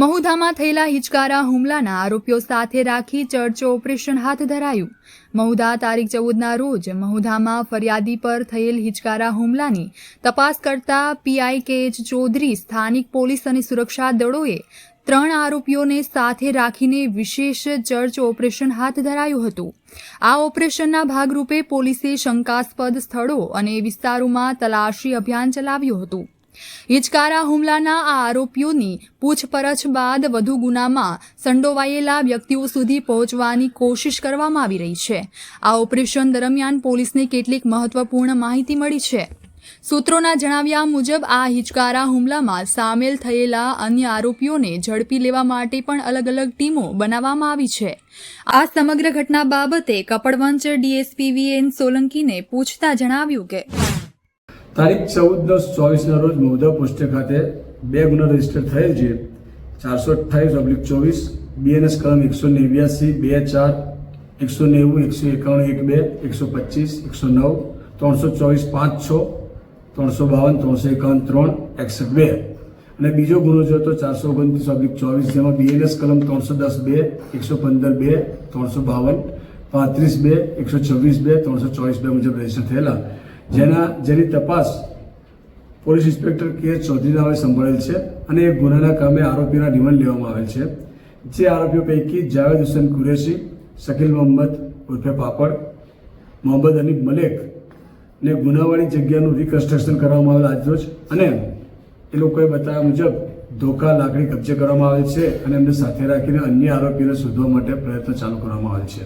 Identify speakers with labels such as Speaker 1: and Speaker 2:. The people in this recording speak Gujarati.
Speaker 1: મહુધામાં થયેલા હિચકારા હુમલાના આરોપીઓ સાથે રાખી ચર્ચો ઓપરેશન હાથ ધરાયું. મહુધા તારીખ ચૌદના રોજ મહુધામાં ફરિયાદી પર થયેલ હિચકારા હુમલાની તપાસ કરતા પીઆઈ કે એચ ચૌધરી, સ્થાનિક પોલીસ અને સુરક્ષા દળોએ ત્રણ આરોપીઓને સાથે રાખીને વિશેષ ચર્ચ ઓપરેશન હાથ ધરાયું હતું. આ ઓપરેશનના ભાગરૂપે પોલીસે શંકાસ્પદ સ્થળો અને વિસ્તારોમાં તલાશી અભિયાન ચલાવ્યું હતું. હિચકારા હુમલાના આ આરોપીઓની પૂછપરછ બાદ વધુ ગુનામાં સંડોવાયેલા વ્યક્તિઓ સુધી પહોંચવાની કોશિશ કરવામાં આવી રહી છે. આ ઓપરેશન દરમિયાન પોલીસને કેટલીક મહત્વપૂર્ણ માહિતી મળી છે. સૂત્રોના જણાવ્યા મુજબ, આ હિચકારા હુમલામાં સામેલ થયેલા અન્ય આરોપીઓને ઝડપી લેવા માટે પણ અલગ અલગ ટીમો બનાવવામાં આવી છે. આ સમગ્ર ઘટના બાબતે કપડવંચ ડીએસપી વીએન સોલંકીને પૂછતા જણાવ્યું કે
Speaker 2: તારીખ ચૌદ દસ ચોવીસના રોજ મહુધા પોસ્ટ ખાતે બે ગુનો રજિસ્ટર થયેલ છે. ચારસો અઠ્ઠાવીસ ઓબ્લિક ચોવીસ, બીએનએસ કલમ એકસો નેવ્યાસી, બે ચાર, એકસો નેવું, એકસો એકાણું, એક બે, એકસો પચીસ, એકસો નવ, ત્રણસો ચોવીસ, પાંચ છ, ત્રણસો બાવન, ત્રણસો એકાવન, ત્રણ, એકસઠ બે. અને બીજો ગુનો જો તો ચારસો ઓગણત્રીસ ઓબ્લિક ચોવીસ, જેમાં બીએનએસ કલમ ત્રણસો દસ બે, એકસો પંદર બે, ત્રણસો બાવન, પાંત્રીસ બે, એકસો છવ્વીસ બે, ત્રણસો ચોવીસ બે મુજબ રજિસ્ટર થયેલા. જેના, જેની તપાસ police inspector K H Chaudhary નામે સંભાળેલ છે અને એ ગુનાના કામે આરોપીના રિમાન્ડ લેવામાં આવેલ છે. જે આરોપીઓ પૈકી જાવેદ હુસેન કુરેશી, શકીલ મોહમ્મદ ઉર્ફે પાપડ, મોહમ્મદ અનીફ મલેક ને ગુનાવાળી જગ્યાનું રિકન્સ્ટ્રક્શન કરવામાં આવેલ આજરોજ અને એ લોકોએ બતાવ્યા મુજબ ધોકા, લાકડી કબજે કરવામાં આવેલ છે અને એમને સાથે રાખીને અન્ય આરોપીઓને શોધવા માટે પ્રયત્ન ચાલુ કરવામાં આવેલ છે.